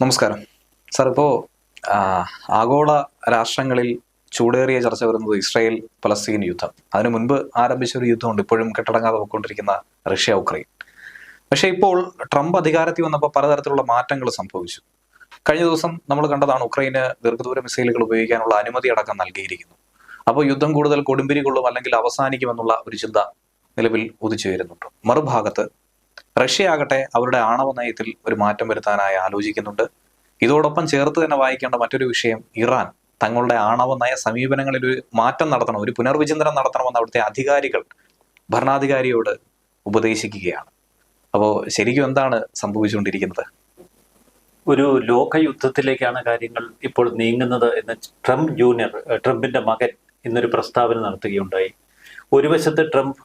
നമസ്കാരം. സാർ ഇപ്പോൾ ആഗോള രാഷ്ട്രങ്ങളിൽ ചൂടേറിയ ചർച്ച വരുന്നത് ഇസ്രായേൽ പലസ്തീൻ യുദ്ധം. അതിനു മുൻപ് ആരംഭിച്ച ഒരു യുദ്ധമുണ്ട് ഇപ്പോഴും കെട്ടടങ്ങാതെ പോയിക്കൊണ്ടിരിക്കുന്ന റഷ്യ ഉക്രൈൻ. പക്ഷെ ഇപ്പോൾ ട്രംപ് അധികാരത്തിൽ വന്നപ്പോൾ പലതരത്തിലുള്ള മാറ്റങ്ങൾ സംഭവിച്ചു. കഴിഞ്ഞ ദിവസം നമ്മൾ കണ്ടതാണ് ഉക്രൈന് ദീർഘദൂര മിസൈലുകൾ ഉപയോഗിക്കാനുള്ള അനുമതി അടക്കം നൽകിയിരിക്കുന്നു. അപ്പോൾ യുദ്ധം കൂടുതൽ കൊടുമ്പിരി കൊള്ളും അല്ലെങ്കിൽ അവസാനിക്കുമെന്നുള്ള ഒരു ചിന്ത നിലവിൽ ഉദിച്ചു വരുന്നുണ്ട്. മറുഭാഗത്ത് റഷ്യ ആകട്ടെ അവരുടെ ആണവ നയത്തിൽ ഒരു മാറ്റം വരുത്താനായി ആലോചിക്കുന്നുണ്ട്. ഇതോടൊപ്പം ചേർത്ത് തന്നെ വായിക്കേണ്ട മറ്റൊരു വിഷയം ഇറാൻ. തങ്ങളുടെ ആണവ നയ സമീപനങ്ങളിൽ ഒരു മാറ്റം നടത്തണം ഒരു പുനർവിചിന്തനം നടത്തണമെന്ന് അവിടുത്തെ അധികാരികൾ ഭരണാധികാരിയോട് ഉപദേശിക്കുകയാണ്. അപ്പോൾ ശരിക്കും എന്താണ് സംഭവിച്ചുകൊണ്ടിരിക്കുന്നത്? ഒരു ലോകയുദ്ധത്തിലേക്കാണ് കാര്യങ്ങൾ ഇപ്പോൾ നീങ്ങുന്നത് എന്ന് ട്രംപ് ജൂനിയർ ട്രംപിന്റെ മകൻ ഇന്നൊരു പ്രസ്താവന നടത്തുകയുണ്ടായി. ഒരു വശത്ത് ട്രംപ്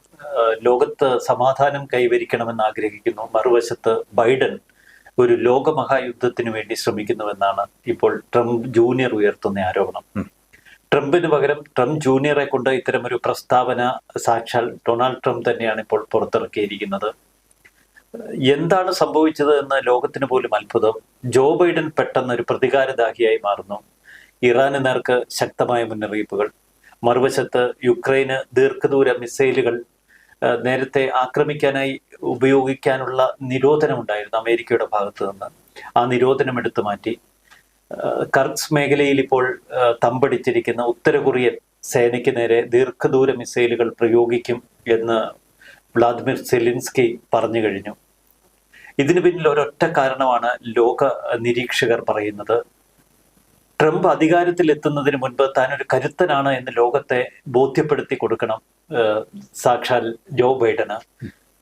ലോകത്ത് സമാധാനം കൈവരിക്കണമെന്ന് ആഗ്രഹിക്കുന്നു. മറുവശത്ത് ബൈഡൻ ഒരു ലോകമഹായുദ്ധത്തിന് വേണ്ടി ശ്രമിക്കുന്നുവെന്നാണ് ഇപ്പോൾ ട്രംപ് ജൂനിയർ ഉയർത്തുന്ന ആരോപണം. ട്രംപിന് പകരം ട്രംപ് ജൂനിയറെ കൊണ്ട് ഇത്തരമൊരു പ്രസ്താവന സാക്ഷാൽ ഡൊണാൾഡ് ട്രംപ് തന്നെയാണ് ഇപ്പോൾ പുറത്തിറക്കിയിരിക്കുന്നത്. എന്താണ് സംഭവിച്ചത് എന്ന് ലോകത്തിന് പോലും അത്ഭുതം. ജോ ബൈഡൻ പെട്ടെന്ന് ഒരു പ്രതികാരദാഹിയായി മാറുന്നു. ഇറാന് നേർക്ക് ശക്തമായ മുന്നറിയിപ്പുകൾ. മറുവശത്ത് യുക്രൈന് ദീർഘദൂര മിസൈലുകൾ നേരത്തെ ആക്രമിക്കാനായി ഉപയോഗിക്കാനുള്ള നിരോധനമുണ്ടായിരുന്നു അമേരിക്കയുടെ ഭാഗത്ത് നിന്ന്. ആ നിരോധനം എടുത്തു മാറ്റി. കർക്സ് മേഖലയിൽ ഇപ്പോൾ തമ്പടിച്ചിരിക്കുന്ന ഉത്തര കൊറിയൻ സേനയ്ക്ക് നേരെ ദീർഘദൂര മിസൈലുകൾ പ്രയോഗിക്കും എന്ന് വ്ളാദിമിർ സെലിൻസ്കി പറഞ്ഞു കഴിഞ്ഞു. ഇതിനു പിന്നിൽ ഒരൊറ്റ കാരണമാണ് ലോക നിരീക്ഷകർ പറയുന്നത്. ട്രംപ് അധികാരത്തിൽ എത്തുന്നതിന് മുൻപ് താൻ ഒരു കരുത്തനാണ് എന്ന് ലോകത്തെ ബോധ്യപ്പെടുത്തി കൊടുക്കണം സാക്ഷാൽ ജോ ബൈഡന്.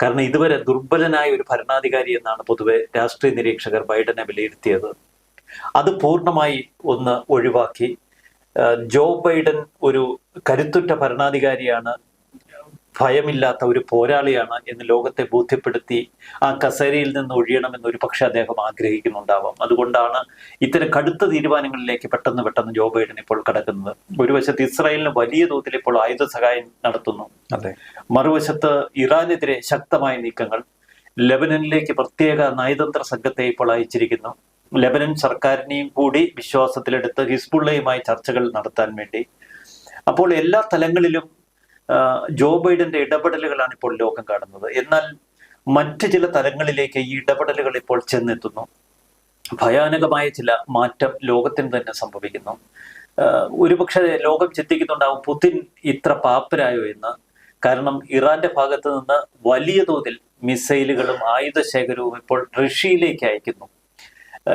കാരണം ഇതുവരെ ദുർബലനായ ഒരു ഭരണാധികാരി എന്നാണ് പൊതുവെ രാഷ്ട്രീയ നിരീക്ഷകർ ബൈഡനെ വിലയിരുത്തിയത്. അത് പൂർണമായി ഒന്ന് ഒഴിവാക്കി. ജോ ബൈഡൻ ഒരു കരുത്തുറ്റ ഭരണാധികാരിയാണ്. ഭയമില്ലാത്ത ഒരു പോരാളിയാണ് എന്ന് ലോകത്തെ ബോധ്യപ്പെടുത്തി ആ കസേരയിൽ നിന്ന് ഒഴിയണമെന്ന് ഒരു പക്ഷെ അദ്ദേഹം ആഗ്രഹിക്കുന്നുണ്ടാവാം. അതുകൊണ്ടാണ് ഇത്തരം കടുത്ത തീരുമാനങ്ങളിലേക്ക് പെട്ടെന്ന് പെട്ടെന്ന് ജോ ബൈഡൻ ഇപ്പോൾ കടക്കുന്നത്. ഒരു വശത്ത് ഇസ്രായേലിന് വലിയ തോതിൽ ഇപ്പോൾ ആയുധ സഹായം നടത്തുന്നു. അതെ. മറുവശത്ത് ഇറാനെതിരെ ശക്തമായ നീക്കങ്ങൾ. ലെബനനിലേക്ക് പ്രത്യേക നയതന്ത്ര സംഘത്തെ ഇപ്പോൾ അയച്ചിരിക്കുന്നു. ലെബനൻ സർക്കാരിനെയും കൂടി വിശ്വാസത്തിലെടുത്ത് ഹിസ്ബുള്ളയുമായി ചർച്ചകൾ നടത്താൻ വേണ്ടി. അപ്പോൾ എല്ലാ തലങ്ങളിലും ജോ ബൈഡന്റെ ഇടപെടലുകളാണ് ഇപ്പോൾ ലോകം കാണുന്നത്. എന്നാൽ മറ്റ് ചില തലങ്ങളിലേക്ക് ഈ ഇടപെടലുകൾ ഇപ്പോൾ ചെന്നെത്തുന്നു. ഭയാനകമായ ചില മാറ്റം ലോകത്തിന് തന്നെ സംഭവിക്കുന്നു. ഒരുപക്ഷെ ലോകം ചിന്തിക്കുന്നുണ്ടാവും പുതിൻ ഇത്ര പാപ്പരായോ എന്ന്. കാരണം ഇറാന്റെ ഭാഗത്ത് നിന്ന് വലിയ തോതിൽ മിസൈലുകളും ആയുധ ശേഖരവും ഇപ്പോൾ റഷ്യയിലേക്ക് അയക്കുന്നു.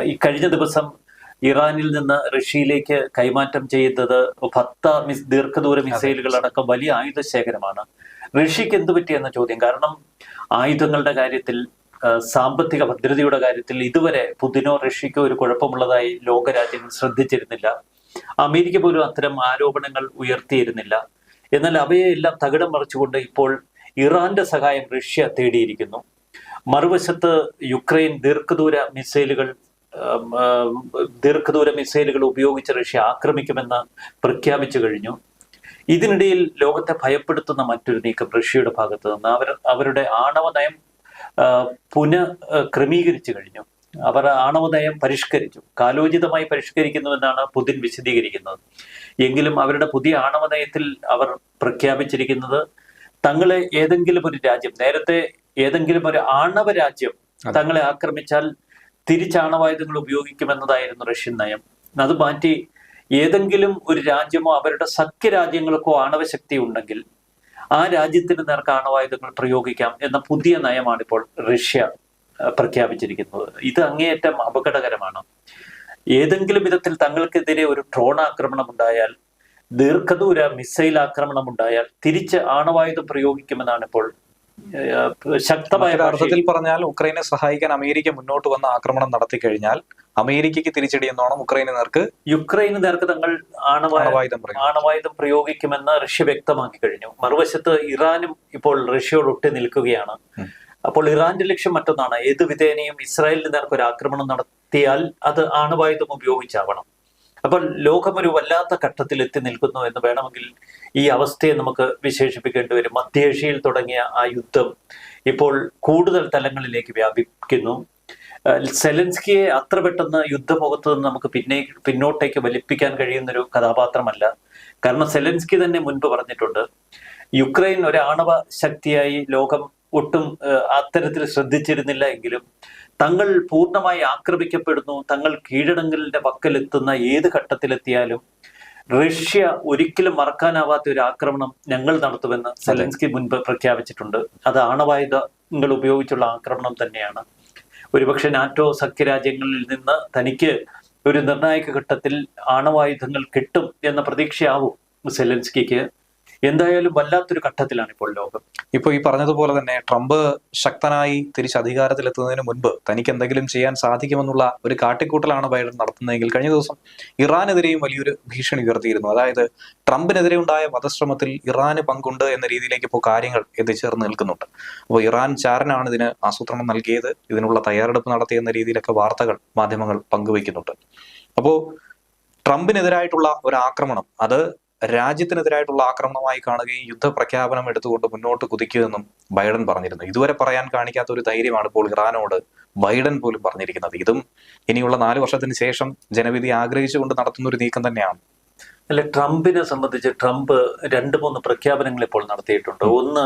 ഈ കഴിഞ്ഞ ദിവസം ഇറാനിൽ നിന്ന് റഷ്യയിലേക്ക് കൈമാറ്റം ചെയ്യുന്നത് പത്ത് മിസ് ദീർഘദൂര മിസൈലുകൾ അടക്കം വലിയ ആയുധശേഖരമാണ് റഷ്യക്ക് എന്ത് പറ്റി എന്ന ചോദ്യം. കാരണം ആയുധങ്ങളുടെ കാര്യത്തിൽ സാമ്പത്തിക ഭദ്രതയുടെ കാര്യത്തിൽ ഇതുവരെ പുതിനോ റഷ്യക്കോ ഒരു കുഴപ്പമുള്ളതായി ലോകരാജ്യങ്ങൾ ശ്രദ്ധിച്ചിരുന്നില്ല. അമേരിക്ക പോലും അത്തരം ആരോപണങ്ങൾ ഉയർത്തിയിരുന്നില്ല. എന്നാൽ അവയെ എല്ലാം തകിടം മറിച്ചുകൊണ്ട് ഇപ്പോൾ ഇറാന്റെ സഹായം റഷ്യ തേടിയിരിക്കുന്നു. മറുവശത്ത് യുക്രൈൻ ദീർഘദൂര മിസൈലുകൾ ദീർഘദൂര മിസൈലുകൾ ഉപയോഗിച്ച് റഷ്യ ആക്രമിക്കുമെന്ന് പ്രഖ്യാപിച്ചു കഴിഞ്ഞു. ഇതിനിടയിൽ ലോകത്തെ ഭയപ്പെടുത്തുന്ന മറ്റൊരു നീക്കം റഷ്യയുടെ ഭാഗത്ത് നിന്ന് അവർ അവരുടെ ആണവ നയം പുന ക്രമീകരിച്ചു കഴിഞ്ഞു. അവർ ആണവ നയം പരിഷ്കരിച്ചു. കാലോചിതമായി പരിഷ്കരിക്കുന്നുവെന്നാണ് പുതിൻ വിശദീകരിക്കുന്നത്. എങ്കിലും അവരുടെ പുതിയ ആണവ നയത്തിൽ അവർ പ്രഖ്യാപിച്ചിരിക്കുന്നത് തങ്ങളെ ഏതെങ്കിലും ഒരു രാജ്യം നേരത്തെ ഏതെങ്കിലും ഒരു ആണവ രാജ്യം തങ്ങളെ ആക്രമിച്ചാൽ തിരിച്ചാണവായുധങ്ങൾ ഉപയോഗിക്കുമെന്നതായിരുന്നു റഷ്യൻ നയം. അത് മാറ്റി ഏതെങ്കിലും ഒരു രാജ്യമോ അവരുടെ സഖ്യ സഖ്യരാജ്യങ്ങൾക്കോ ആണവശക്തി ഉണ്ടെങ്കിൽ ആ രാജ്യത്തിന് നേർക്ക് ആണവായുധങ്ങൾ പ്രയോഗിക്കാം എന്ന പുതിയ നയമാണ് ഇപ്പോൾ റഷ്യ പ്രഖ്യാപിച്ചിരിക്കുന്നത്. ഇത് അങ്ങേയറ്റം അപകടകരമാണ്. ഏതെങ്കിലും വിധത്തിൽ തങ്ങൾക്കെതിരെ ഒരു ഡ്രോൺ ആക്രമണം ഉണ്ടായാൽ ദീർഘദൂര മിസൈൽ ആക്രമണം ഉണ്ടായാൽ തിരിച്ച് ആണവായുധം പ്രയോഗിക്കുമെന്നാണ് ഇപ്പോൾ ശക്തമായ അർത്ഥത്തിൽ പറഞ്ഞാൽ ഉക്രൈനെ സഹായിക്കാൻ അമേരിക്ക മുന്നോട്ട് വന്ന ആക്രമണം നടത്തി കഴിഞ്ഞാൽ അമേരിക്കയ്ക്ക് തിരിച്ചടി എന്നോണം ഉക്രൈന് നേർക്ക് യുക്രൈന് നേർക്ക് തങ്ങൾ ആണവായുധം ആണവായുധം പ്രയോഗിക്കുമെന്ന് റഷ്യ വ്യക്തമാക്കി കഴിഞ്ഞു. മറുവശത്ത് ഇറാനും ഇപ്പോൾ റഷ്യയോട് ഒട്ടി നിൽക്കുകയാണ്. അപ്പോൾ ഇറാന്റെ ലക്ഷ്യം മറ്റൊന്നാണ്. ഏത് വിധേനയും ഇസ്രായേലിന് നേർക്ക് ഒരു ആക്രമണം നടത്തിയാൽ അത് ആണവായുധം ഉപയോഗിച്ചാവണം. അപ്പോൾ ലോകം ഒരു വല്ലാത്ത ഘട്ടത്തിൽ എത്തി നിൽക്കുന്നു എന്ന് വേണമെങ്കിൽ ഈ അവസ്ഥയെ നമുക്ക് വിശേഷിപ്പിക്കേണ്ടി വരും. മധ്യേഷ്യയിൽ തുടങ്ങിയ ആ യുദ്ധം ഇപ്പോൾ കൂടുതൽ തലങ്ങളിലേക്ക് വ്യാപിക്കുന്നു. സെലൻസ്കിയെ അത്ര പെട്ടെന്ന് യുദ്ധമുഖത്ത് നിന്ന് നമുക്ക് പിന്നെ പിന്നോട്ടേക്ക് വലിപ്പിക്കാൻ കഴിയുന്നൊരു കഥാപാത്രമല്ല. കാരണം സെലൻസ്കി തന്നെ മുൻപ് പറഞ്ഞിട്ടുണ്ട് യുക്രൈൻ ഒരു ആണവ ശക്തിയായി ലോകം ഒട്ടും അത്തരത്തിൽ ശ്രദ്ധിച്ചിരുന്നില്ല എങ്കിലും തങ്ങൾ പൂർണമായി ആക്രമിക്കപ്പെടുന്നു തങ്ങൾ കീഴടങ്ങലിന്റെ പക്കലെത്തുന്ന ഏത് ഘട്ടത്തിലെത്തിയാലും റഷ്യ ഒരിക്കലും മറക്കാനാവാത്ത ഒരു ആക്രമണം ഞങ്ങൾ നടത്തുമെന്ന് സെലൻസ്കി മുൻപ് പ്രഖ്യാപിച്ചിട്ടുണ്ട്. അത് ആണവായുധങ്ങൾ ഉപയോഗിച്ചുള്ള ആക്രമണം തന്നെയാണ്. ഒരുപക്ഷെ നാറ്റോ സഖ്യരാജ്യങ്ങളിൽ നിന്ന് തനിക്ക് ഒരു നിർണായക ഘട്ടത്തിൽ ആണവായുധങ്ങൾ കിട്ടും എന്ന പ്രതീക്ഷയാവും സെലൻസ്കിക്ക്. എന്തായാലും വല്ലാത്തൊരു ഘട്ടത്തിലാണ് ഇപ്പോൾ ലോകം. ഇപ്പോൾ ഈ പറഞ്ഞതുപോലെ തന്നെ ട്രംപ് ശക്തനായി തിരിച്ച് അധികാരത്തിലെത്തുന്നതിന് മുൻപ് തനിക്ക് എന്തെങ്കിലും ചെയ്യാൻ സാധിക്കുമെന്നുള്ള ഒരു കാട്ടിക്കൂട്ടലാണ് ബൈഡൻ നടത്തുന്നതെങ്കിൽ കഴിഞ്ഞ ദിവസം ഇറാനെതിരെയും വലിയൊരു ഭീഷണി ഉയർത്തിയിരുന്നു. അതായത് ട്രംപിനെതിരെ ഉണ്ടായ വധശ്രമത്തിൽ ഇറാന് പങ്കുണ്ട് എന്ന രീതിയിലേക്ക് ഇപ്പോൾ കാര്യങ്ങൾ എത്തിച്ചേർന്ന് നിൽക്കുന്നുണ്ട്. അപ്പോൾ ഇറാൻ ചാരനാണ് ഇതിന് ആസൂത്രണം നൽകിയത്. ഇതിനുള്ള തയ്യാറെടുപ്പ് നടത്തിയെന്ന രീതിയിലൊക്കെ വാർത്തകൾ മാധ്യമങ്ങൾ പങ്കുവയ്ക്കുന്നുണ്ട്. അപ്പോൾ ട്രംപിനെതിരായിട്ടുള്ള ഒരു ആക്രമണം അത് രാജ്യത്തിനെതിരായിട്ടുള്ള ആക്രമണമായി കാണുകയും യുദ്ധപ്രഖ്യാപനം എടുത്തുകൊണ്ട് മുന്നോട്ട് കുതിക്കുമെന്നും ബൈഡൻ പറഞ്ഞിരുന്നു. ഇതുവരെ പറയാൻ കാണിക്കാത്ത ഒരു ധൈര്യമാണ് ഇപ്പോൾ ഇറാനോട് ബൈഡൻ പോലും പറഞ്ഞിരിക്കുന്നത്. ഇതും ഇനിയുള്ള നാല് വർഷത്തിന് ശേഷം ജനവിധി ആഗ്രഹിച്ചുകൊണ്ട് നടത്തുന്ന ഒരു നീക്കം തന്നെയാണ്. അല്ലെ ട്രംപിനെ സംബന്ധിച്ച് ട്രംപ് രണ്ട് മൂന്ന് പ്രഖ്യാപനങ്ങൾ ഇപ്പോൾ നടത്തിയിട്ടുണ്ട്. ഒന്ന്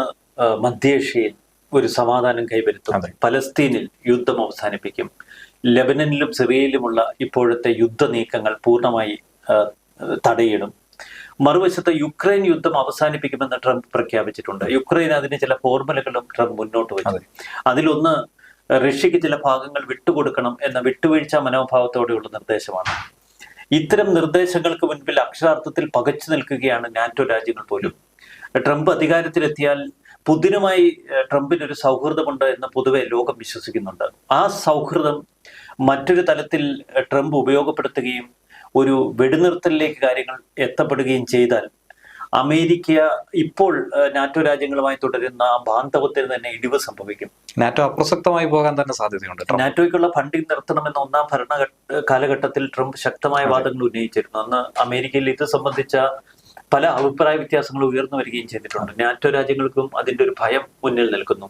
മധ്യേഷ്യയിൽ ഒരു സമാധാനം കൈവരുത്തും. പലസ്തീനിൽ യുദ്ധം അവസാനിപ്പിക്കും. ലെബനനിലും സിറിയയിലുമുള്ള ഇപ്പോഴത്തെ യുദ്ധ നീക്കങ്ങൾ പൂർണമായി തടയിടും. മറുവശത്ത് യുക്രൈൻ യുദ്ധം അവസാനിപ്പിക്കുമെന്ന് ട്രംപ് പ്രഖ്യാപിച്ചിട്ടുണ്ട്. യുക്രൈൻ അതിന് ചില ഫോർമുലകളും ട്രംപ് മുന്നോട്ട് വെച്ചു. അതെ. അതിലൊന്ന് റഷ്യക്ക് ചില ഭാഗങ്ങൾ വിട്ടുകൊടുക്കണം എന്ന വിട്ടുവീഴ്ച മനോഭാവത്തോടെയുള്ള നിർദ്ദേശമാണ്. ഇത്തരം നിർദ്ദേശങ്ങൾക്ക് മുൻപിൽ അക്ഷരാർത്ഥത്തിൽ പകച്ചു നിൽക്കുകയാണ് നാറ്റോ രാജ്യങ്ങൾ പോലും. ട്രംപ് അധികാരത്തിലെത്തിയാൽ പുതിനുമായി ട്രംപിന് ഒരു സൗഹൃദമുണ്ട് എന്ന് പൊതുവെ ലോകം വിശ്വസിക്കുന്നുണ്ട്. ആ സൗഹൃദം മറ്റൊരു തലത്തിൽ ട്രംപ് ഉപയോഗപ്പെടുത്തുകയും ഒരു വെടിനിർത്തലിലേക്ക് കാര്യങ്ങൾ എത്തപ്പെടുകയും ചെയ്താൽ അമേരിക്ക ഇപ്പോൾ നാറ്റോ രാജ്യങ്ങളുമായി തുടരുന്ന ബാന്ധവത്തിന് തന്നെ ഇടിവ് സംഭവിക്കും. നാറ്റോ അപ്രസക്തമായി പോകാൻ തന്നെ സാധ്യതയുണ്ട് നാറ്റോയ്ക്കുള്ള ഫണ്ടിംഗ് നിർത്തണമെന്ന ഒന്നാം ഭരണ കാലഘട്ടത്തിൽ ട്രംപ് ശക്തമായ വാദങ്ങൾ ഉന്നയിച്ചിരുന്നു. അന്ന് അമേരിക്കയിൽ ഇത് സംബന്ധിച്ച പല അഭിപ്രായ വ്യത്യാസങ്ങൾ ഉയർന്നു വരികയും ചെയ്തിട്ടുണ്ട്. നാറ്റോ രാജ്യങ്ങൾക്കും അതിന്റെ ഒരു ഭയം മുന്നിൽ നിൽക്കുന്നു.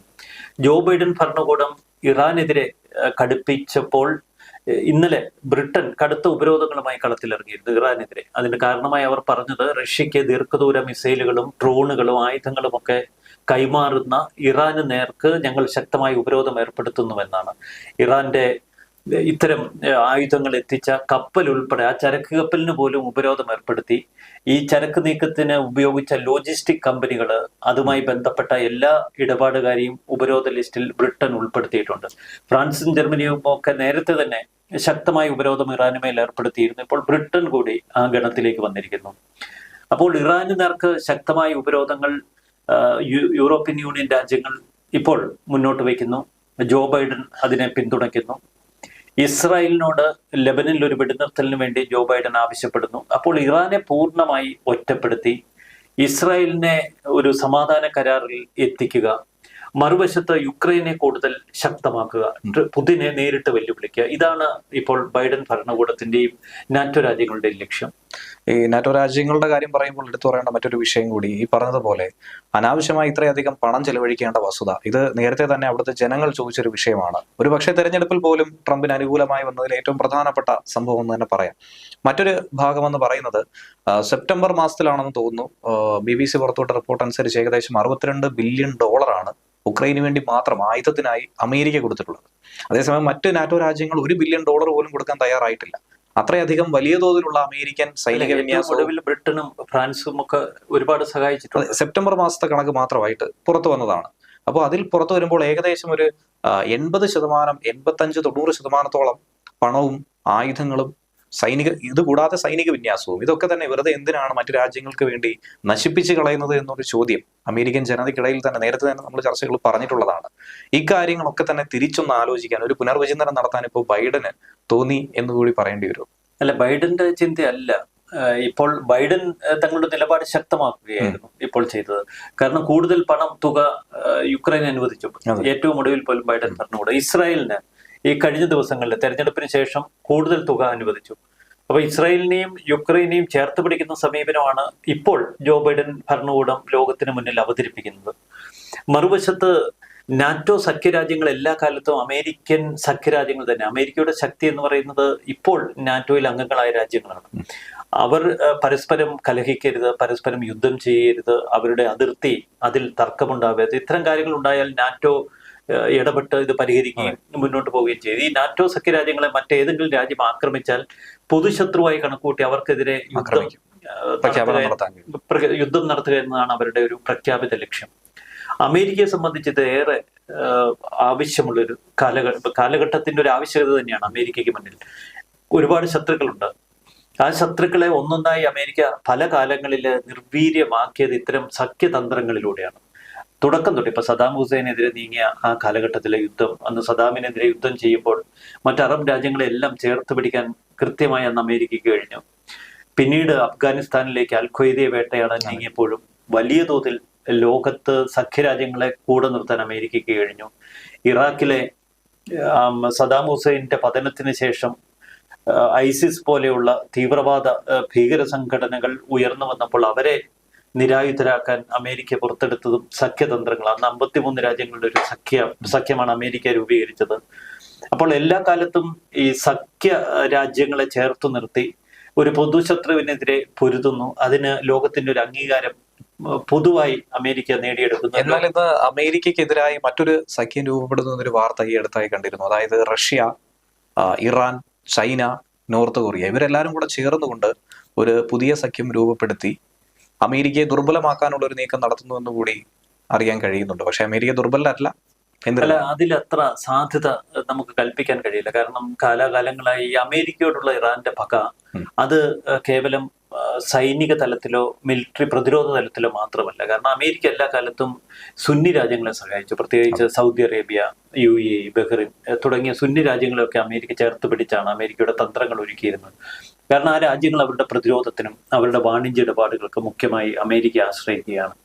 ജോ ബൈഡൻ ഭരണകൂടം ഇറാനെതിരെ കടുപ്പിച്ചപ്പോൾ ഇന്നലെ ബ്രിട്ടൻ കടുത്ത ഉപരോധങ്ങളുമായി കളത്തിലിറങ്ങിയിരുന്നു ഇറാനെതിരെ. അതിന് കാരണമായി അവർ പറഞ്ഞത് റഷ്യക്ക് ദീർഘദൂര മിസൈലുകളും ഡ്രോണുകളും ആയുധങ്ങളും ഒക്കെ കൈമാറുന്ന ഇറാന് നേർക്ക് ഞങ്ങൾ ശക്തമായി ഉപരോധം ഏർപ്പെടുത്തുന്നുവെന്നാണ്. ഇറാന്റെ ഇത്തരം ആയുധങ്ങൾ എത്തിച്ച കപ്പൽ ഉൾപ്പെടെ ആ ചരക്ക് കപ്പലിന് പോലും ഉപരോധം ഏർപ്പെടുത്തി. ഈ ചരക്ക് നീക്കത്തിന് ഉപയോഗിച്ച ലോജിസ്റ്റിക് കമ്പനികൾ അതുമായി ബന്ധപ്പെട്ട എല്ലാ ഇടപാടുകാരെയും ഉപരോധ ലിസ്റ്റിൽ ബ്രിട്ടൻ ഉൾപ്പെടുത്തിയിട്ടുണ്ട്. ഫ്രാൻസും ജർമ്മനിയും ഒക്കെ നേരത്തെ തന്നെ ശക്തമായ ഉപരോധം ഇറാനുമേൽ ഏർപ്പെടുത്തിയിരുന്നു. ഇപ്പോൾ ബ്രിട്ടൻ കൂടി ആ ഗണത്തിലേക്ക് വന്നിരിക്കുന്നു. അപ്പോൾ ഇറാന് നേർക്ക് ശക്തമായ ഉപരോധങ്ങൾ യൂറോപ്യൻ യൂണിയൻ രാജ്യങ്ങൾ ഇപ്പോൾ മുന്നോട്ട് വയ്ക്കുന്നു. ജോ ബൈഡൻ അതിനെ പിന്തുണയ്ക്കുന്നു. ഇസ്രായേലിനോട് ലെബനിൽ ഒരു വെടിനിർത്തലിന് വേണ്ടി ജോ ബൈഡൻ ആവശ്യപ്പെടുന്നു. അപ്പോൾ ഇറാനെ പൂർണമായി ഒറ്റപ്പെടുത്തി. ഇസ്രായേലിനെ ഒരു സമാധാന കരാറിൽ എത്തിക്കുക. മറുവശത്ത് യുക്രൈനെ കൂടുതൽ ശക്തമാക്കുക പുതിനെ നേരിട്ട് വെല്ലുവിളിക്കുക. ഇതാണ് ഇപ്പോൾ ബൈഡൻ ഭരണകൂടത്തിന്റെയും നാറ്റോ രാജ്യങ്ങളുടെയും ലക്ഷ്യം. ഈ നാറ്റോ രാജ്യങ്ങളുടെ കാര്യം പറയുമ്പോൾ എടുത്തു പറയേണ്ട മറ്റൊരു വിഷയം കൂടി ഈ പറഞ്ഞതുപോലെ അനാവശ്യമായി ഇത്രയധികം പണം ചെലവഴിക്കേണ്ട വസ്തുത ഇത് നേരത്തെ തന്നെ അവിടുത്തെ ജനങ്ങൾ ചോദിച്ചൊരു വിഷയമാണ്. ഒരു പക്ഷേ തെരഞ്ഞെടുപ്പിൽ പോലും ട്രംപിന് അനുകൂലമായി വന്നതിൽ ഏറ്റവും പ്രധാനപ്പെട്ട സംഭവം എന്ന് തന്നെ പറയാം. മറ്റൊരു ഭാഗമെന്ന് പറയുന്നത് സെപ്റ്റംബർ മാസത്തിലാണെന്ന് തോന്നുന്നു ബി ബി സി പുറത്തുവിട്ട റിപ്പോർട്ട് അനുസരിച്ച് ഏകദേശം അറുപത്തിരണ്ട് ബില്യൺ ഡോളറാണ് ഉക്രൈന് വേണ്ടി മാത്രം ആയുധത്തിനായി അമേരിക്ക കൊടുത്തിട്ടുള്ളത്. അതേസമയം മറ്റ് നാറ്റോ രാജ്യങ്ങൾ ഒരു ബില്യൺ ഡോളർ പോലും കൊടുക്കാൻ തയ്യാറായിട്ടില്ല. അത്രയധികം വലിയ തോതിലുള്ള അമേരിക്കൻ സൈനിക വിന്യാസം ബ്രിട്ടനും ഫ്രാൻസും ഒക്കെ ഒരുപാട് സഹായിച്ചിട്ടുണ്ട്. സെപ്റ്റംബർ മാസത്തെ കണക്ക് മാത്രമായിട്ട് പുറത്തു വന്നതാണ്. അപ്പോൾ അതിൽ പുറത്തു വരുമ്പോൾ ഏകദേശം ഒരു എൺപത് ശതമാനം എൺപത്തഞ്ച് തൊണ്ണൂറ് ശതമാനത്തോളം പണവും ആയുധങ്ങളും സൈനിക ഇത് കൂടാതെ സൈനിക വിന്യാസവും. ഇതൊക്കെ തന്നെ വെറുതെ എന്തിനാണ് മറ്റു രാജ്യങ്ങൾക്ക് വേണ്ടി നശിപ്പിച്ച് കളയുന്നത് എന്നൊരു ചോദ്യം അമേരിക്കൻ ജനതയ്ക്കിടയിൽ തന്നെ നേരത്തെ തന്നെ നമ്മൾ ചർച്ചകൾ പറഞ്ഞിട്ടുള്ളതാണ്. ഇക്കാര്യങ്ങളൊക്കെ തന്നെ തിരിച്ചൊന്ന് ആലോചിക്കാൻ ഒരു പുനർവിചിന്തനം നടത്താൻ ഇപ്പോൾ ബൈഡന് തോന്നി എന്ന് കൂടി പറയേണ്ടി വരും. അല്ല ബൈഡന്റെ ചിന്തയല്ല. ഇപ്പോൾ ബൈഡൻ തങ്ങളുടെ നിലപാട് ശക്തമാക്കുകയായിരുന്നു ഇപ്പോൾ ചെയ്തത്. കാരണം കൂടുതൽ പണം തുക യുക്രൈൻ അനുവദിച്ചു. ഏറ്റവും ഒടുവിൽ പോലും ബൈഡൻ ഭരണകൂടം ഇസ്രായേലിന് ഈ കഴിഞ്ഞ ദിവസങ്ങളിൽ തെരഞ്ഞെടുപ്പിന് ശേഷം കൂടുതൽ തുക അനുവദിച്ചു. അപ്പോൾ ഇസ്രായേലിനെയും യുക്രൈനെയും ചേർത്ത് പിടിക്കുന്ന സമീപനമാണ് ഇപ്പോൾ ജോ ബൈഡൻ ഭരണകൂടം ലോകത്തിന് മുന്നിൽ അവതരിപ്പിക്കുന്നത്. മറുവശത്ത് നാറ്റോ സഖ്യരാജ്യങ്ങൾ എല്ലാ കാലത്തും അമേരിക്കൻ സഖ്യരാജ്യങ്ങൾ തന്നെ അമേരിക്കയുടെ ശക്തി എന്ന് പറയുന്നത് ഇപ്പോൾ നാറ്റോയിൽ അംഗങ്ങളായ രാജ്യങ്ങളാണ്. അവർ പരസ്പരം കലഹിക്കരുത് പരസ്പരം യുദ്ധം ചെയ്യരുത് അവരുടെ അതിർത്തി അതിൽ തർക്കമുണ്ടാവരുത്. ഇത്തരം കാര്യങ്ങൾ ഉണ്ടായാൽ നാറ്റോ ഇടപെട്ട് ഇത് പരിഹരിക്കുകയും മുന്നോട്ട് പോവുകയും ചെയ്തു. ഈ നാറ്റോ സഖ്യ രാജ്യങ്ങളെ മറ്റേതെങ്കിലും രാജ്യം ആക്രമിച്ചാൽ പൊതുശത്രുവായി കണക്കൂട്ടി അവർക്കെതിരെ യുദ്ധം യുദ്ധം നടത്തുക എന്നതാണ് അവരുടെ ഒരു പ്രഖ്യാപിത ലക്ഷ്യം. അമേരിക്കയെ സംബന്ധിച്ച് ഇത് ഏറെ ആവശ്യമുള്ളൊരു കാലഘട്ട കാലഘട്ടത്തിന്റെ ഒരു ആവശ്യകത തന്നെയാണ് അമേരിക്കയ്ക്ക് മുന്നിൽ. ഒരുപാട് ശത്രുക്കളുണ്ട്. ആ ശത്രുക്കളെ ഒന്നൊന്നായി അമേരിക്ക പല കാലങ്ങളിൽ നിർവീര്യമാക്കിയത് ഇത്തരം സഖ്യതന്ത്രങ്ങളിലൂടെയാണ്. തുടക്കം തൊട്ട് ഇപ്പൊ സദാം ഹുസൈനെതിരെ നീങ്ങിയ ആ കാലഘട്ടത്തിലെ യുദ്ധം അന്ന് സദാമിനെതിരെ യുദ്ധം ചെയ്യുമ്പോൾ മറ്റ് അറബ് രാജ്യങ്ങളെല്ലാം ചേർത്ത് പിടിക്കാൻ കൃത്യമായി അന്ന് അമേരിക്കയ്ക്ക് കഴിഞ്ഞു. പിന്നീട് അഫ്ഗാനിസ്ഥാനിലേക്ക് അൽ ഖ്വയ്ദയെ വേട്ടയാടാൻ നീങ്ങിയപ്പോഴും വലിയ തോതിൽ ലോകത്ത് സഖ്യരാജ്യങ്ങളെ കൂടെ നിർത്താൻ അമേരിക്കയ്ക്ക് കഴിഞ്ഞു. ഇറാഖിലെ സദാം ഹുസൈന്റെ പതനത്തിന് ശേഷം ഐസിസ് പോലെയുള്ള തീവ്രവാദ ഭീകര സംഘടനകൾ ഉയർന്നു വന്നപ്പോൾ അവരെ നിരായുധരാക്കാൻ അമേരിക്ക പുറത്തെടുത്തതും സഖ്യതന്ത്രങ്ങൾ അന്ന് അമ്പത്തിമൂന്ന് രാജ്യങ്ങളുടെ ഒരു സഖ്യ സഖ്യമാണ് അമേരിക്ക രൂപീകരിച്ചത്. അപ്പോൾ എല്ലാ കാലത്തും ഈ സഖ്യ രാജ്യങ്ങളെ ചേർത്തു നിർത്തി ഒരു പൊതുശത്രുവിനെതിരെ പൊരുതുന്നു. അതിന് ലോകത്തിന്റെ ഒരു അംഗീകാരം പൊതുവായി അമേരിക്ക നേടിയെടുക്കുന്നു. എന്നാൽ ഇന്ന് അമേരിക്കക്കെതിരായി മറ്റൊരു സഖ്യം രൂപപ്പെടുന്ന ഒരു വാർത്ത ഈ അടുത്തായി കണ്ടിരുന്നു. അതായത് Russia Iran China North Korea ഇവരെല്ലാരും കൂടെ ചേർന്നുകൊണ്ട് ഒരു പുതിയ സഖ്യം രൂപപ്പെടുത്തി. അമേരിക്കയെ ദുർബലമാക്കാനുള്ള ഒരു നീക്കം നടത്തുന്നു എന്ന് കൂടി അറിയാൻ കഴിയുന്നുണ്ട്. പക്ഷെ അമേരിക്ക ദുർബലല്ല അല്ല അതിലത്ര സാധ്യത നമുക്ക് കൽപ്പിക്കാൻ കഴിയില്ല. കാരണം കാലാകാലങ്ങളായി അമേരിക്കയോടുള്ള ഇറാന്റെ പക അത് കേവലം സൈനിക തലത്തിലോ മിലിറ്ററി പ്രതിരോധ തലത്തിലോ മാത്രമല്ല. കാരണം അമേരിക്ക എല്ലാ കാലത്തും സുന്നി രാജ്യങ്ങളെ സഹായിച്ചു. പ്രത്യേകിച്ച് Saudi Arabia U A Bahrain തുടങ്ങിയ സുന്നി രാജ്യങ്ങളെയൊക്കെ അമേരിക്ക ചേർത്ത് പിടിച്ചാണ് അമേരിക്കയുടെ തന്ത്രങ്ങൾ ഒരുക്കിയിരുന്നത്. കാരണം ആ രാജ്യങ്ങൾ അവരുടെ പ്രതിരോധത്തിനും അവരുടെ വാണിജ്യ ഇടപാടുകൾക്കും മുഖ്യമായി അമേരിക്ക ആശ്രയിക്കുകയാണ്.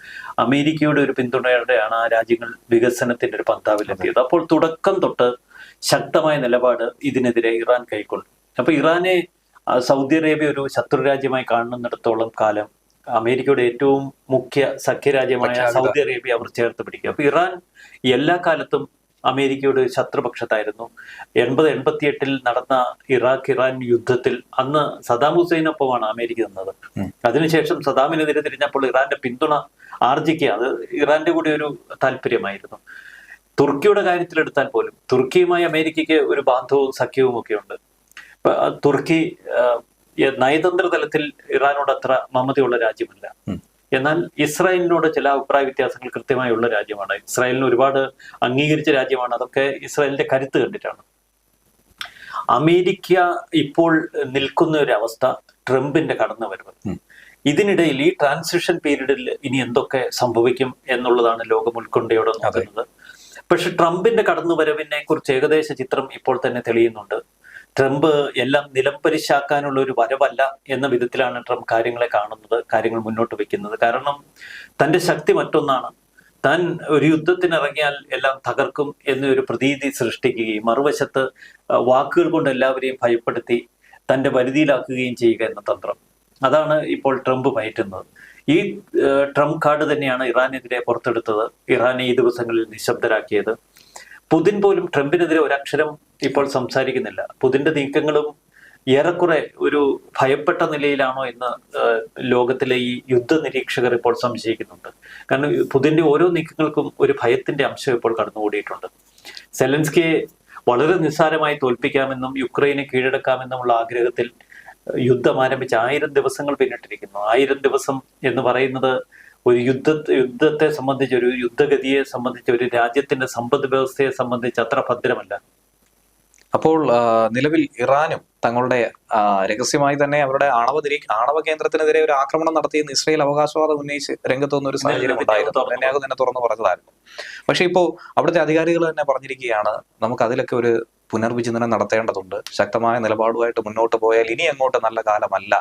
അമേരിക്കയുടെ ഒരു പിന്തുണയോടെയാണ് ആ രാജ്യങ്ങൾ വികസനത്തിന്റെ ഒരു പന്താവിലെത്തിയത് അപ്പോൾ തുടക്കം തൊട്ട് ശക്തമായ നിലപാട് ഇതിനെതിരെ ഇറാൻ കൈക്കൊണ്ടു. അപ്പൊ ഇറാനെ സൗദി അറേബ്യ ഒരു ശത്രു രാജ്യമായി കാണുന്നിടത്തോളം കാലം അമേരിക്കയുടെ ഏറ്റവും മുഖ്യ സഖ്യരാജ്യമായ രാജ്യമായ സൗദി അറേബ്യ അവർ ചേർത്ത് പിടിക്കുക. അപ്പൊ ഇറാൻ എല്ലാ കാലത്തും അമേരിക്കയുടെ ശത്രുപക്ഷത്തായിരുന്നു. എൺപത് എൺപത്തിയെട്ടിൽ നടന്ന ഇറാഖ് ഇറാൻ യുദ്ധത്തിൽ അന്ന് സദാം ഹുസൈനൊപ്പമാണ് അമേരിക്ക നിന്നത്. അതിനുശേഷം സദാമിനെതിരെ തിരിഞ്ഞപ്പോൾ ഇറാന്റെ പിന്തുണ ആർജിക്കുക അത് ഇറാന്റെ കൂടി ഒരു താല്പര്യമായിരുന്നു. തുർക്കിയുടെ കാര്യത്തിലെടുത്താൽ പോലും തുർക്കിയുമായി അമേരിക്കയ്ക്ക് ഒരു ബാന്ധവും സഖ്യവും ഒക്കെ ഉണ്ട്. തുർക്കി നയതന്ത്ര തലത്തിൽ ഇറാനോട് അത്ര മമതയുള്ള രാജ്യമല്ല. എന്നാൽ ഇസ്രായേലിനോട് ചില അഭിപ്രായ വ്യത്യാസങ്ങൾ കൃത്യമായുള്ള രാജ്യമാണ്. ഇസ്രായേലിന് ഒരുപാട് അംഗീകരിച്ച രാജ്യമാണ്. അതൊക്കെ ഇസ്രായേലിന്റെ കരുത്ത് കണ്ടിട്ടാണ്. അമേരിക്ക ഇപ്പോൾ നിൽക്കുന്ന ഒരു അവസ്ഥ ട്രംപിന്റെ കടന്നു വരവ്. ഇതിനിടയിൽ ഈ ട്രാൻസിഷൻ പീരീഡിൽ ഇനി എന്തൊക്കെ സംഭവിക്കും എന്നുള്ളതാണ് ലോകം ഉൾക്കൊണ്ടയോടെ നോക്കുന്നത്. പക്ഷെ ട്രംപിന്റെ കടന്നുവരവിനെ കുറിച്ച് ഏകദേശ ചിത്രം ഇപ്പോൾ തന്നെ തെളിയുന്നുണ്ട്. ട്രംപ് എല്ലാം നിലംപരിശാക്കാനുള്ള ഒരു വരവല്ല എന്ന വിധത്തിലാണ് ട്രംപ് കാര്യങ്ങളെ കാണുന്നത് കാര്യങ്ങൾ മുന്നോട്ട് വെക്കുന്നത് കാരണം തന്റെ ശക്തി മറ്റൊന്നാണ്. താൻ ഒരു യുദ്ധത്തിനിറങ്ങിയാൽ എല്ലാം തകർക്കും എന്നൊരു പ്രതീതി സൃഷ്ടിക്കുകയും മറുവശത്ത് വാക്കുകൾ കൊണ്ട് എല്ലാവരെയും ഭയപ്പെടുത്തി തന്റെ വരുതിയിലാക്കുകയും ചെയ്യുക എന്ന തന്ത്രം. അതാണ് ഇപ്പോൾ ട്രംപ് പയറ്റുന്നത്. ഈ ട്രംപ് കാർഡ് തന്നെയാണ് ഇറാനെതിരെ പുറത്തെടുത്തത്. ഇറാനെ ഈ ദിവസങ്ങളിൽ നിശബ്ദരാക്കിയത്. പുതിൻ പോലും ട്രംപിനെതിരെ ഒരക്ഷരം ഇപ്പോൾ സംസാരിക്കുന്നില്ല. പുതിന്റെ നീക്കങ്ങളും ഏറെക്കുറെ ഒരു ഭയപ്പെട്ട നിലയിലാണോ എന്ന് ലോകത്തിലെ ഈ യുദ്ധ നിരീക്ഷകർ ഇപ്പോൾ സംശയിക്കുന്നുണ്ട്. കാരണം പുതിന്റെ ഓരോ നീക്കങ്ങൾക്കും ഒരു ഭയത്തിന്റെ അംശം ഇപ്പോൾ കടന്നുകൂടിയിട്ടുണ്ട്. സെലൻസ്കിയെ വളരെ നിസ്സാരമായി തോൽപ്പിക്കാമെന്നും യുക്രൈനെ കീഴടക്കാമെന്നുമുള്ള ആഗ്രഹത്തിൽ യുദ്ധം ആരംഭിച്ച് ആയിരം ദിവസങ്ങൾ പിന്നിട്ടിരിക്കുന്നു. ആയിരം ദിവസം എന്ന് പറയുന്നത് ഒരു യുദ്ധ യുദ്ധത്തെ സംബന്ധിച്ച് ഒരു യുദ്ധഗതിയെ സംബന്ധിച്ച് ഒരു രാജ്യത്തിന്റെ സമ്പദ് വ്യവസ്ഥയെ സംബന്ധിച്ച് അത്ര ഭദ്രമല്ല. അപ്പോൾ നിലവിൽ ഇറാനും തങ്ങളുടെ രഹസ്യമായി തന്നെ അവരുടെ ആണവ നിരീ ആണവ കേന്ദ്രത്തിനെതിരെ ഒരു ആക്രമണം നടത്തിയെന്ന് ഇസ്രയേൽ അവകാശവാദം ഉന്നയിച്ച് രംഗത്തുനിന്ന് ഒരു സാഹചര്യം ഉണ്ടായിരുന്നു. നെതന്യാഹു തന്നെ തുറന്നു പറഞ്ഞതായിരുന്നു. പക്ഷെ ഇപ്പോൾ അവിടുത്തെ അധികാരികൾ തന്നെ പറഞ്ഞിരിക്കുകയാണ് നമുക്ക് അതിലൊക്കെ ഒരു പുനർവിചിന്തനം നടത്തേണ്ടതുണ്ട്. ശക്തമായ നിലപാടുമായിട്ട് മുന്നോട്ട് പോയാൽ ഇനി അങ്ങോട്ട് നല്ല കാലമല്ല.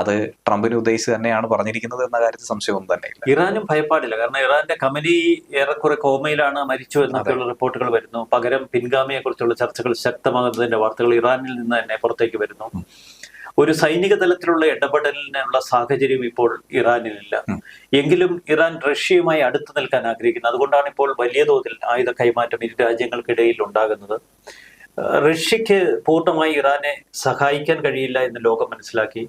അത് ട്രംപിന് ഉദ്ദേശിച്ച് തന്നെയാണ് പറഞ്ഞിരിക്കുന്നത് എന്ന കാര്യത്തിൽ സംശയമൊന്നും തന്നെ ഇറാനും ഭയപ്പാടില്ല. കാരണം ഇറാന്റെ കമലി ഏറെക്കുറെ കോമയിലാണ് മരിച്ചു എന്നൊക്കെയുള്ള റിപ്പോർട്ടുകൾ വരുന്നു. പകരം പിൻഗാമിയെ കുറിച്ചുള്ള ചർച്ചകൾ ശക്തമാകുന്നതിന്റെ വാർത്തകൾ ഇറാനിൽ നിന്ന് തന്നെ പുറത്തേക്ക് വരുന്നു. ഒരു സൈനിക തലത്തിലുള്ള ഇടപെടലിനുള്ള സാഹചര്യം ഇപ്പോൾ ഇറാനിലില്ല. എങ്കിലും ഇറാൻ റഷ്യയുമായി അടുത്തു നിൽക്കാൻ ആഗ്രഹിക്കുന്നത് അതുകൊണ്ടാണ് ഇപ്പോൾ വലിയ തോതിൽ ആയുധ കൈമാറ്റം ഇരു രാജ്യങ്ങൾക്കിടയിൽ ഉണ്ടാകുന്നത്. റഷ്യക്ക് പൂർണമായി ഇറാനെ സഹായിക്കാൻ കഴിയില്ല എന്ന് ലോകം മനസ്സിലാക്കി.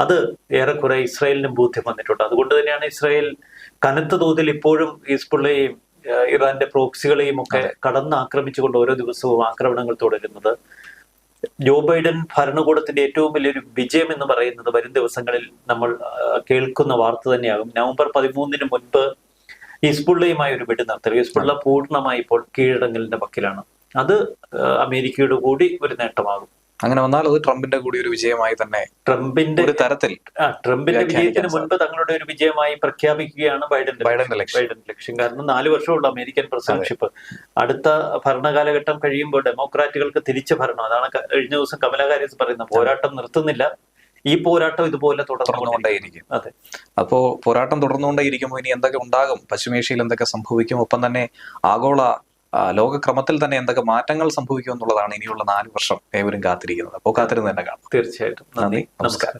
അത് ഏറെക്കുറെ ഇസ്രായേലിനും ബോധ്യം വന്നിട്ടുണ്ട്. അതുകൊണ്ട് തന്നെയാണ് ഇസ്രായേൽ കനത്ത തോതിൽ ഇപ്പോഴും ഹിസ്ബുള്ളയെയും ഏഹ് ഇറാന്റെ പ്രോക്സികളെയും ഒക്കെ കടന്ന് ആക്രമിച്ചുകൊണ്ട് ഓരോ ദിവസവും ആക്രമണങ്ങൾ തുടരുന്നത്. ജോ ബൈഡൻ ഭരണകൂടത്തിന്റെ ഏറ്റവും വലിയൊരു വിജയം എന്ന് പറയുന്നത് വരും ദിവസങ്ങളിൽ നമ്മൾ കേൾക്കുന്ന വാർത്ത തന്നെയാകും. നവംബർ പതിമൂന്നിന് മുൻപ് ഹിസ്ബുള്ളയുമായി ഒരു വെടിനിർത്തൽ ഹിസ്ബുള്ള പൂർണമായി ഇപ്പോൾ കീഴടങ്ങലിന്റെ പക്കിലാണ് അത് അമേരിക്കയുടെ കൂടി ഒരു നേട്ടമാകും. അങ്ങനെ വന്നാൽ അത് ട്രംപിന്റെ കൂടി ഒരു വിജയമായി തന്നെ ട്രംപിന്റെ ഒരു തരത്തിൽ ട്രംപിന്റെ വിജയത്തിന് മുൻപ് തങ്ങളുടെ ഒരു വിജയമായി പ്രഖ്യാപിക്കുകയാണ് ബൈഡൻ ബൈഡന്റെ ലക്ഷ്യം. ബൈഡന്റെ ലക്ഷ്യം. കാരണം നാല് വർഷമുള്ള അമേരിക്കൻ പ്രസിഡന്റ്ഷിപ്പ്. അടുത്ത ഭരണകാലഘട്ടം കഴിയുമ്പോൾ ഡെമോക്രാറ്റുകൾക്ക് തിരിച്ചു ഭരണം. അതാണ് കഴിഞ്ഞ ദിവസം കമലാ ഹാരിസ് പറയുന്നത്. പോരാട്ടം നിർത്തുന്നില്ല. ഈ പോരാട്ടം ഇതുപോലെ തുടർന്നുകൊണ്ടേ തുടർന്നുകൊണ്ടേയിരിക്കും അതെ. അപ്പോ പോരാട്ടം തുടർന്നുകൊണ്ടേയിരിക്കുമ്പോൾ ഇനി എന്തൊക്കെ ഉണ്ടാകും? പശ്ചിമേഷ്യയിൽ എന്തൊക്കെ സംഭവിക്കും? ഒപ്പം തന്നെ ആഗോള ലോകക്രമത്തിൽ തന്നെ എന്തൊക്കെ മാറ്റങ്ങൾ സംഭവിക്കും എന്നുള്ളതാണ് ഇനിയുള്ള നാല് വർഷം ഏവരും കാത്തിരിക്കുന്നത്. അപ്പോൾ കാത്തിരുന്ന് തന്നെ കാണാം. തീർച്ചയായിട്ടും. നന്ദി. നമസ്കാരം.